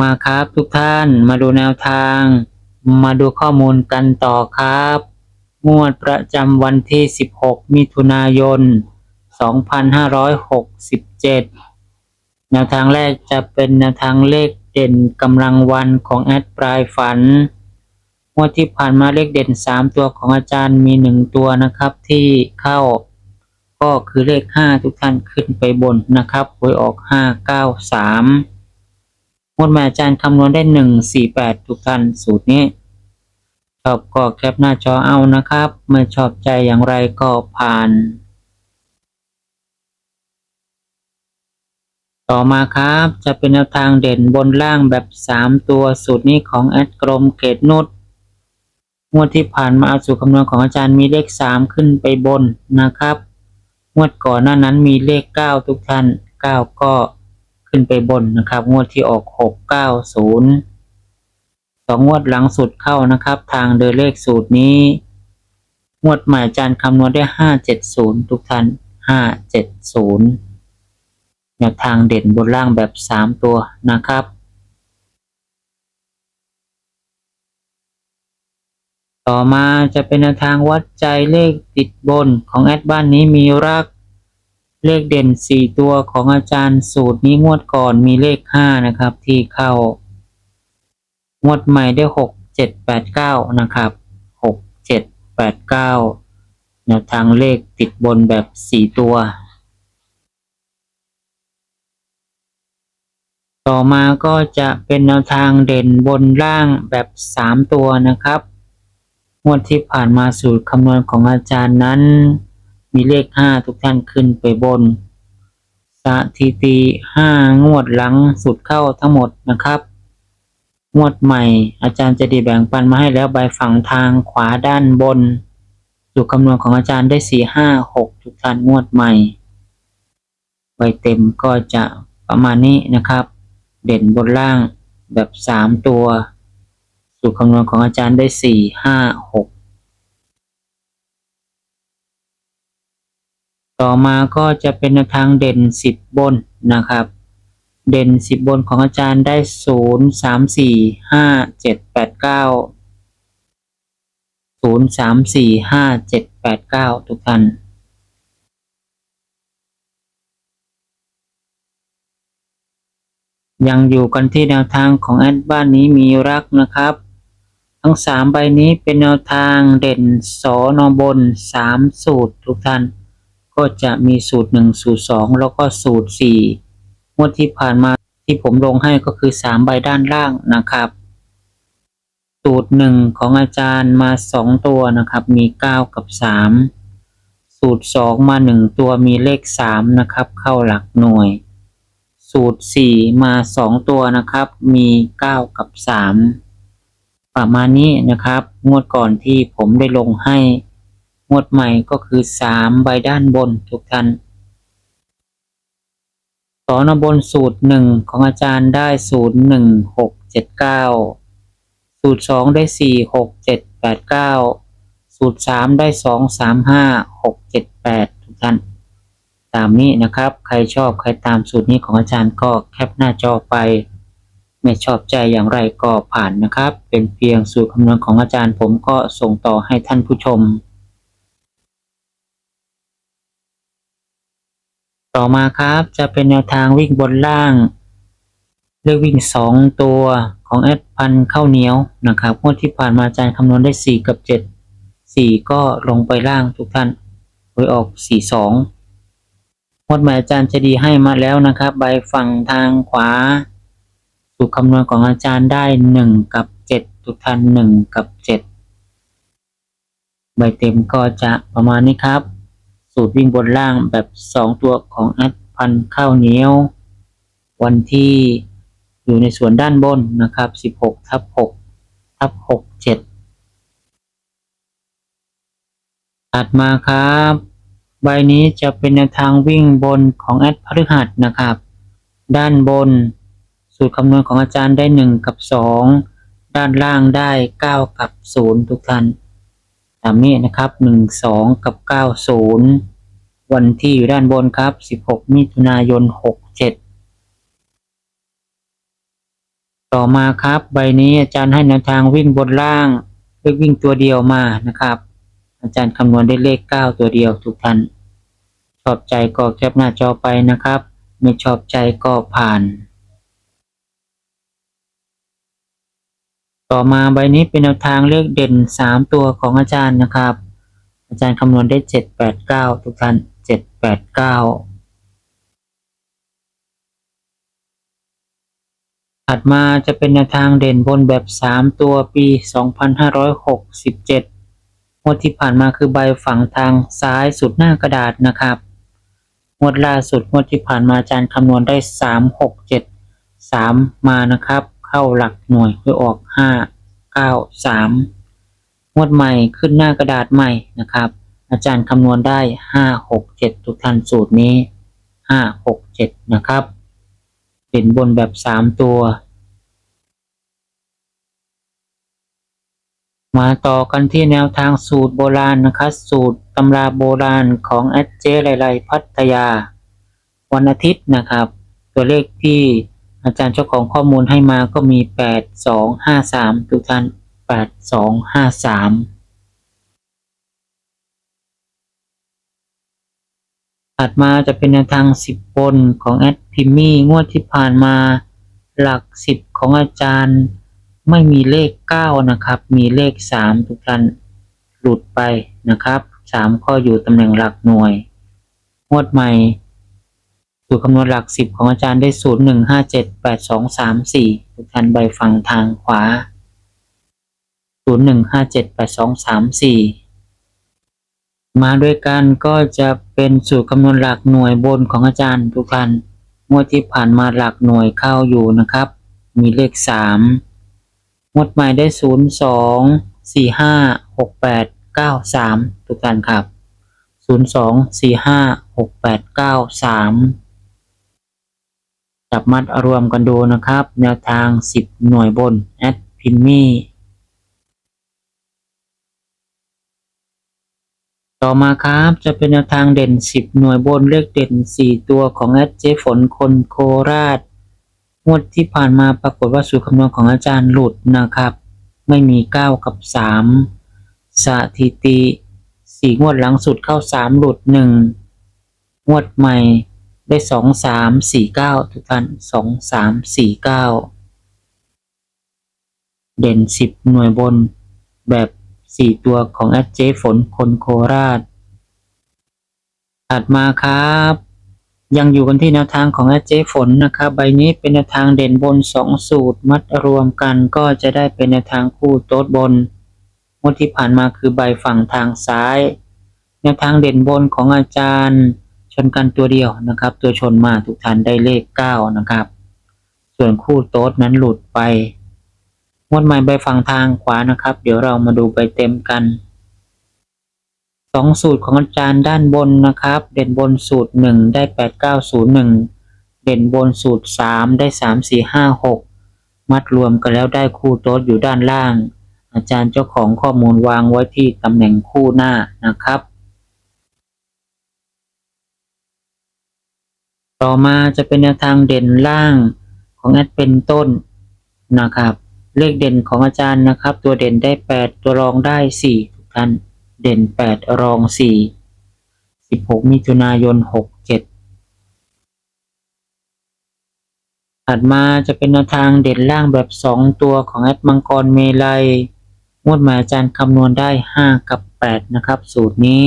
มาครับทุกท่านมาดูแนวทาง มาดูข้อมูลกันต่อครับงวดประจำวันที่ 16 มิถุนายน 2567 แนวทางแรกจะเป็นแนวทางเลขเด่นกำลังวันของแอดปลายฝันงวดที่ผ่านมาเลขเด่น 3 ตัวของอาจารย์มี 1 ตัวนะครับที่เข้า ก็คือเลข 5 ทุกท่านขึ้นไปบนนะครับหวยออก 593 งวดมาอาจารย์คำนวณได้หนึ่งสี่แปดทุกท่านสูตรนี้ชอบก็แคปหน้าจอเอานะครับไม่ชอบใจอย่างไรก็ผ่าน ต่อมาครับจะเป็นแนวทางเด่นบนล่างแบบสามตัวสูตรนี้ของแอดกรมเกตนุชงวดที่ผ่านมาเอาสูตรคำนวณของอาจารย์มีเลขสามขึ้นไปบนนะครับ งวดก่อนหน้านั้นมีเลขเก้าทุกท่านเก้าก็ ขึ้นไปบนนะครับ งวดที่ออกหกเก้าศูนย์สองงวดหลังสุดเข้านะครับ ทางเดินเลขสูตรนี้ งวดใหม่อาจารย์คำนวณได้ห้าเจ็ดศูนย์ทุกท่านห้าเจ็ดศูนย์แนวทางเด่นบนล่างแบบสามตัวนะครับ ต่อมาจะเป็นแนวทางวัดใจเลขติดบนของแอดบ้านนี้มีรัก เลขเด่นสี่ตัวของอาจารย์สูตรนี้งวดก่อนมีเลขห้านะครับ ที่เข้า งวดใหม่ได้หกเจ็ดแปดเก้านะครับหกเจ็ดแปดเก้าแนวทางเลขติดบนแบบสี่ตัว ต่อมาก็จะเป็นแนวทางเด่นบนล่างแบบสามตัวนะครับ งวดที่ผ่านมาสูตรคำนวณของอาจารย์นั้น มีเลขห้าทุกท่านขึ้นไปบน สถิติห้างวดหลังสุดเข้าทั้งหมดนะครับงวดใหม่ อาจารย์จะด้แบ่งปันมาให้แล้วใบฝั่งทางขวาด้านบนสูตรคำนวณของอาจารย์ได้สี่ห้าหกทุกท่านงวดใหม่ใบเต็มก็จะประมาณนี้นะครับ เด่นบนล่างแบบสามตัวสูตรคำนวณของอาจารย์ได้สี่ห้าหก ต่อมาก็จะเป็นแนวทางเด่นสิบนนะครับ เด่นสิบนของอาจารย์ได้ศูนย์สามสี่ห้าเจ็ดแปดเก้าศูนย์สามสี่ห้าเจ็ดแปดเก้าทุกท่านยังอยู่กันที่แนวทางของแอดบ้านนี้มีรักนะครับ ทั้งสามใบนี้เป็นแนวทางเด่นสอนอบนสามสูตรทุกท่าน ก็จะมีสูตรหนึ่งสูตรสองแล้วก็สูตรสี่งวดที่ผ่านมาที่ผมลงให้ก็คือสามใบด้านล่างนะครับ สูตรหนึ่งของอาจารย์มาสองตัวนะครับ มีเก้ากับสามสูตรสองมาหนึ่งตัวมีเลขสามนะครับ เข้าหลักหน่วย สูตรสี่มาสองตัวนะครับ มีเก้ากับสามประมาณนี้นะครับ งวดก่อนที่ผมได้ลงให้ งวดใหม่ก็คือสามใบด้านบนทุกท่านสอนบนสูตรหนึ่งของอาจารย์ได้ศูนย์หนึ่งหกเจ็ดเก้าสูตรสองได้สี่หกเจ็ดแปดเก้าสูตรสามได้สองสามห้าหกเจ็ดแปดทุกท่านตามนี้นะครับ ใครชอบใครตามสูตรนี้ของอาจารย์ก็แคปหน้าจอไป ไม่ชอบใจอย่างไรก็ผ่านนะครับ เป็นเพียงสูตรคำนวณของอาจารย์ผมก็ส่งต่อให้ท่านผู้ชม ต่อมาครับจะเป็นแนวทางวิ่งบนล่างเลือกวิ่งสองตัวของแอดพันข้าวเหนียวนะครับงวดที่ผ่านมาอาจารย์คำนวณได้สี่กับเจ็ดสี่ก็ลงไปล่างทุกท่านโดยออกสี่สองงวดใหม่อาจารย์จะดีให้มาแล้วนะครับ ใบฝั่งทางขวา สูตรคำนวณของอาจารย์ได้หนึ่งกับเจ็ดทุกท่านหนึ่งกับเจ็ดใบเต็มก็จะประมาณนี้ครับ สูตรวิ่งบนล่างแบบสองตัวของแอดพันข้าวเหนียว วันที่อยู่ในส่วนด้านบนนะครับ 16ทับ6ทับ67ถัดมาครับ ใบนี้จะเป็นแนวทางวิ่งบนของแอดพฤหัสนะครับ ด้านบน สูตรคำนวณของอาจารย์ได้ 1 กับ 2 ด้านล่างได้ 9 กับ 0 ทุกท่านามนี้นะครับหนึ่งสองกับเก้าศูนย์วันที่อยู่ด้านบนครับสิบหกมิถุนายนหกเจ็ดต่อมาครับใบนี้อาจารย์ให้แนวทางวิ่งบนล่างเลขวิ่งตัวเดียวมานะครับ อาจารย์คำนวณได้เลขเก้าตัวเดียวทุกท่านชอบใจก็แคปหน้าจอไปนะครับ ไม่ชอบใจก็ผ่าน ต่อมาใบนี้เป็นแนวทางเลขเด่นสามตัวของอาจารย์นะครับ อาจารย์คำนวณได้เจ็ดแปดเก้าทุกท่านเจ็ดแปดเก้าถัดมาจะเป็นแนวทางเด่นบนแบบสามตัวปีสองพันห้าร้อยหกสิบเจ็ดงวดที่ผ่านมาคือใบฝั่งทางซ้ายสุดหน้ากระดาษนะครับงวดล่าสุดงวดที่ผ่านมาอาจารย์คำนวณได้สามหกเจ็ดสามมานะครับ เข้าหลักหน่วยคือออกห้าเก้าสามงวดใหม่ขึ้นหน้ากระดาษใหม่นะครับ อาจารย์คำนวณได้ห้าหกเจ็ดทุกท่านสูตรนี้ห้าหกเจ็ดนะครับเด่นบนแบบสามตัว มาต่อกันที่แนวทางสูตรโบราณนะครับสูตรตำราโบราณของแอดเจไลไลพัทยา วันอาทิตย์นะครับ ตัวเลขที่ อาจารย์เจ้าของข้อมูลให้มาก็มี 8 2 5 3 ทุกท่าน 8 2 5 3 ถัดมาจะเป็นแนวทาง 10 บนของแอดพิมมี่งวดที่ผ่านมาหลัก 10 ของอาจารย์ไม่มีเลข 9 นะครับ มีเลข 3 ทุกท่านหลุดไปนะครับ 3 ข้ออยู่ตำแหน่งหลักหน่วย งวดใหม่ สูตรคำนวณหลักสิบของอาจารย์ได้ศูนย์หนึ่งห้าเจ็ดแปดสองสามสี่ทุกท่านใบฝั่งทางขวาศูนย์หนึ่งห้าเจ็ดแปดสองสามสี่มาด้วยกันก็จะเป็นสูตรคำนวณหลักหน่วยบนของอาจารย์ทุกท่านงวดที่ผ่านมาหลักหน่วยเข้าอยู่นะครับ มีเลขสามงวดใหม่ได้ศูนย์สองสี่ห้าหกแปดเก้าสามทุกท่านครับศูนย์สองสี่ห้าหกแปดเก้าสาม จับมัดรวมกันดูนะครับ แนวทาง 10 หน่วยบนแอดพิมมี่ต่อมาครับจะเป็นแนวทางเด่น 10 หน่วยบนเลขเด่น 4 ตัวของแอดเจฝนคนโคราชงวดที่ผ่านมาปรากฏว่าสูตรคำนวณของอาจารย์หลุดนะครับ ไม่มี 9 กับ 3 สถิติ 4 งวดหลังสุดเข้า 3 หลุด 1 งวดใหม่ ได้สองสามสี่เก้าทุกท่านสองสามสี่เก้าเด่นสิบหน่วยบนแบบสี่ตัวของแอดเจฝนคนโคราช ถัดมาครับ ยังอยู่กันที่แนวทางของแอดเจฝนนะครับ ใบนี้เป็นแนวทางเด่นบนสองสูตรมัดรวมกันก็จะได้เป็นแนวทางคู่โต๊ดบนงวดที่ผ่านมาคือใบฝั่งทางซ้าย แนวทางเด่นบนของอาจารย์ นกันตัวเดียวนะครับ ตัวชนมาทุกท่านได้เลขเก้านะครับ ส่วนคู่โต๊ดนั้นหลุดไปงวดใหม่ใบฝั่งทางขวานะครับ เดี๋ยวเรามาดูใบเต็มกันสองสูตรของอาจารย์ด้านบนนะครับ เด่นบนสูตรหนึ่งได้แปดเก้าศูนย์หนึ่งเด่นบนสูตรสามได้สามสี่ห้าหกมัดรวมกันแล้วได้คู่โต๊ดอยู่ด้านล่าง อาจารย์เจ้าของข้อมูลวางไว้ที่ตำแหน่งคู่หน้านะครับ ต่อมาจะเป็นแนวทางเด่นล่างของแอดเป็นต้นนะครับ เลขเด่นของอาจารย์นะครับ ตัวเด่นได้ 8 ตัวรองได้ 4 ทุกท่านเด่น 8 รอง 4 16 มิถุนายน 67 ถัดมาจะเป็นแนวทางเด่นล่างแบบ 2 ตัวของแอดมังกรเมลัยงวดหมายอาจารย์คำนวณได้ 5 กับ 8 นะครับ สูตรนี้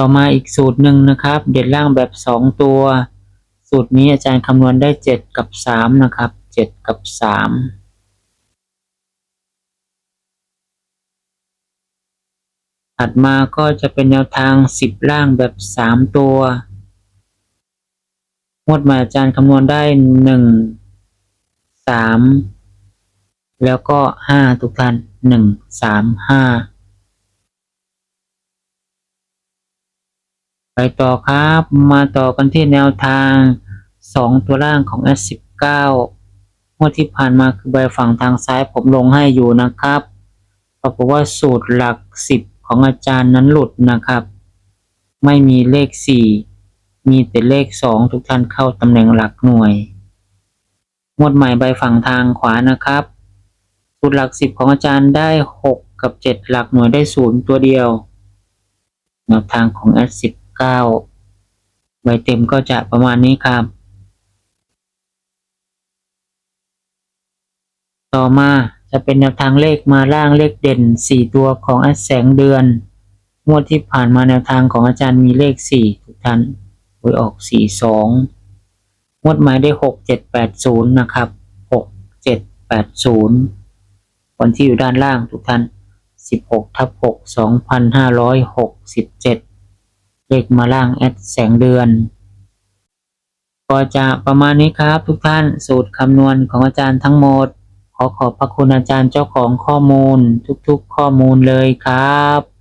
ต่อมาอีกสูตรหนึ่งนะครับ เด็ดล่างแบบ 2 ตัว สูตรนี้อาจารย์คำนวณได้ 7 กับ 3 นะครับ 7 กับ 3ถัดมาก็จะเป็นแนวทาง 10 ล่างแบบ 3 ตัว งวดมาอาจารย์คำนวณได้ 1 3 แล้วก็ 5 ทุกท่าน 1 3 5 ไปต่อครับ มาต่อกันที่แนวทางสองตัวล่างของ S สิบเก้างวดที่ผ่านมาคือใบฝั่งทางซ้ายผมลงให้อยู่นะครับปรากฏว่าสูตรหลักสิบของอาจารย์นั้นหลุดนะครับ ไม่มีเลขสี่มีแต่เลขสองทุกท่านเข้าตำแหน่งหลักหน่วย งวดใหม่ใบฝั่งทางขวานะครับ สูตรหลักสิบของอาจารย์ได้หกกับเจ็ดหลักหน่วยได้ศูนย์ตัวเดียว แนวทางของแอดสิบเก้าใบเต็มก็จะประมาณนี้ครับ ต่อมาจะเป็นแนวทางเลขมาล่างเลขเด่น 4 ตัวของอแสงเดือน งวดที่ผ่านมาแนวทางของอาจารย์มีเลข 4 ทุกท่านหวยออก 4 2 งวดหมายได้ 6 7 8 0 นะครับ 6 7 8 0 วันที่อยู่ด้านล่างทุกท่าน 16ทับ6 2567 เลขมาล่างแอดแสงเดือน ก็จะประมาณนี้ครับ ทุกท่านสูตรคำนวณของอาจารย์ทั้งหมด ขอขอบพระคุณอาจารย์เจ้าของข้อมูลทุกๆข้อมูลเลยครับ